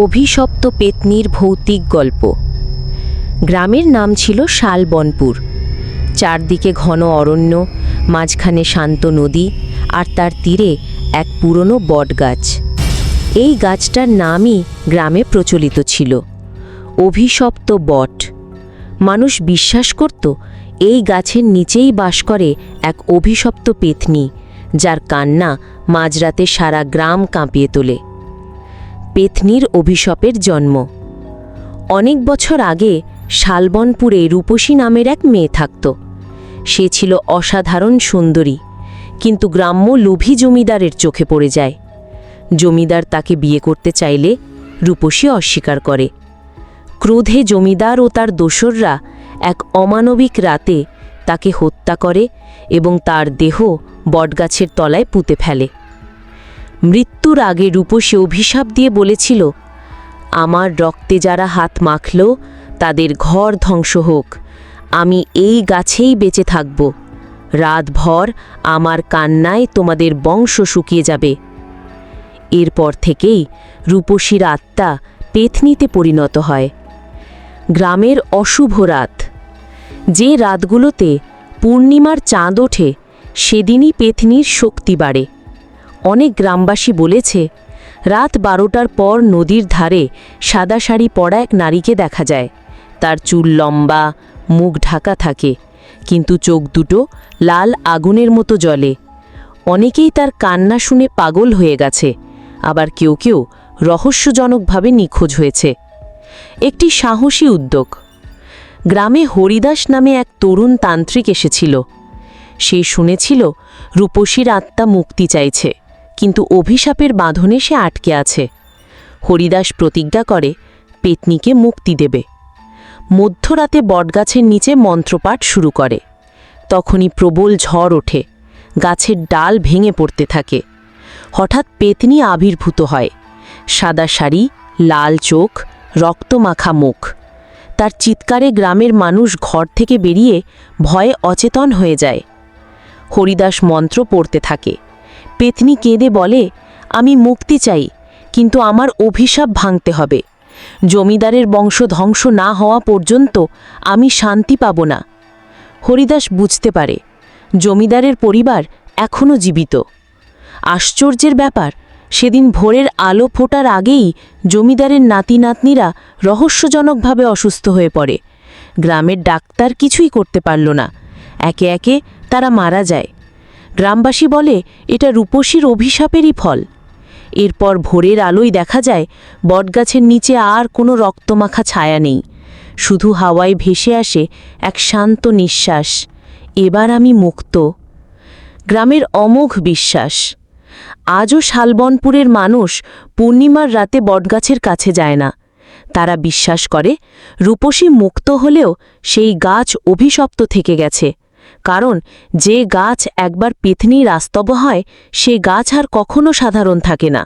অভিশপ্ত পেতনির ভৌতিক গল্প। গ্রামের নাম ছিল শালবনপুর। চারদিকে ঘন অরণ্য, মাঝখানে শান্ত নদী আর তার তীরে এক পুরনো বটগাছ। এই গাছটার নামই গ্রামে প্রচলিত ছিল। অভিশপ্ত বট। মানুষ বিশ্বাস করত এই গাছের নিচেই বাস করে এক অভিশপ্ত পেতনি, যার কান্না মাঝরাতে সারা গ্রাম কাঁপিয়ে তোলে। পেতনির অভিশপের জন্ম। অনেক বছর আগে শালবনপুরে রূপসী নামের এক মেয়ে থাকত। সে ছিল অসাধারণ সুন্দরী, কিন্তু গ্রাম্য লোভী জমিদারের চোখে পড়ে যায়। জমিদার তাকে বিয়ে করতে চাইলে রূপসী অস্বীকার করে। ক্রোধে জমিদার ও তার দোসররা এক অমানবিক রাতে তাকে হত্যা করে এবং তার দেহ বটগাছের তলায় পুঁতে ফেলে। মৃত্যুর আগে রূপসী অভিশাপ দিয়ে বলেছিল, আমার রক্তে যারা হাত মাখল, তাদের ঘর ধ্বংস হোক। আমি এই গাছেই বেঁচে থাকব। রাতভর আমার কান্নায় তোমাদের বংশ শুকিয়ে যাবে এরপর থেকেই রূপসীর আত্মা পেথনিতে পরিণত হয়। গ্রামের অশুভ রাত। যে রাতগুলোতে পূর্ণিমার চাঁদ ওঠে, সেদিনই পেথনির শক্তি বাড়ে। অনেক গ্রামবাসী বলেছে, রাত বারোটার পর নদীর ধারে সাদা শাড়ি পরা এক নারীকে দেখা যায়। তার চুল লম্বা, মুখ ঢাকা থাকে, কিন্তু চোখ দুটো লাল আগুনের মতো জ্বলে। অনেকেই তার কান্না শুনে পাগল হয়ে গেছে, আবার কেউ কেউ রহস্যজনকভাবে নিখোঁজ হয়েছে। একটি সাহসী উদ্যোগ। গ্রামে হরিদাস নামে এক তরুণ তান্ত্রিক এসেছিল। সে শুনেছিল রূপসীর আত্মা মুক্তি চাইছে। কিন্তু অভিশাপের বাঁধনে সে আটকে আছে। হরিদাস প্রতিজ্ঞা করে, পেতনিকে মুক্তি দেবে। মধ্যরাতে বটগাছের নিচে মন্ত্রপাঠ শুরু করে। তখনই প্রবল ঝড় ওঠে। গাছের ডাল ভেঙে পড়তে থাকে। হঠাৎ পেতনি আবির্ভূত হয়। সাদা শাড়ি, লাল চোখ, রক্তমাখা মুখ। তার চিৎকারে গ্রামের মানুষ ঘর থেকে বেরিয়ে ভয়ে অচেতন হয়ে যায়। হরিদাস মন্ত্র পড়তে থাকে। পেতনি কেঁদে বলে, আমি মুক্তি চাই, কিন্তু আমার অভিশাপ ভাঙতে হবে। জমিদারের বংশ ধ্বংস না হওয়া পর্যন্ত আমি শান্তি পাব না। হরিদাস বুঝতে পারে, জমিদারের পরিবার এখনও জীবিত। আশ্চর্যের ব্যাপার, সেদিন ভোরের আলো ফোটার আগেই জমিদারের নাতি নাতনিরা রহস্যজনকভাবে অসুস্থ হয়ে পড়ে। গ্রামের ডাক্তার কিছুই করতে পারল না। একে একে তারা মারা যায়। গ্রামবাসী বলে, এটা রূপসীর অভিশাপেরই ফল। এরপর ভোরের আলোয় দেখা যায়, বটগাছের নিচে আর কোনো রক্তমাখা ছায়া নেই। শুধু হাওয়ায় ভেসে আসে এক শান্ত নিঃশ্বাস। এবার আমি মুক্ত। গ্রামের অমোঘ বিশ্বাস। আজও শালবনপুরের মানুষ পূর্ণিমার রাতে বটগাছের কাছে যায় না। তারা বিশ্বাস করে, রূপসী মুক্ত হলেও সেই গাছ অভিশপ্ত থেকে গেছে। কারণ যে গাছ একবার পেথনির আস্তব হয় সে গাছ আর কখনো সাধারণ থাকে না।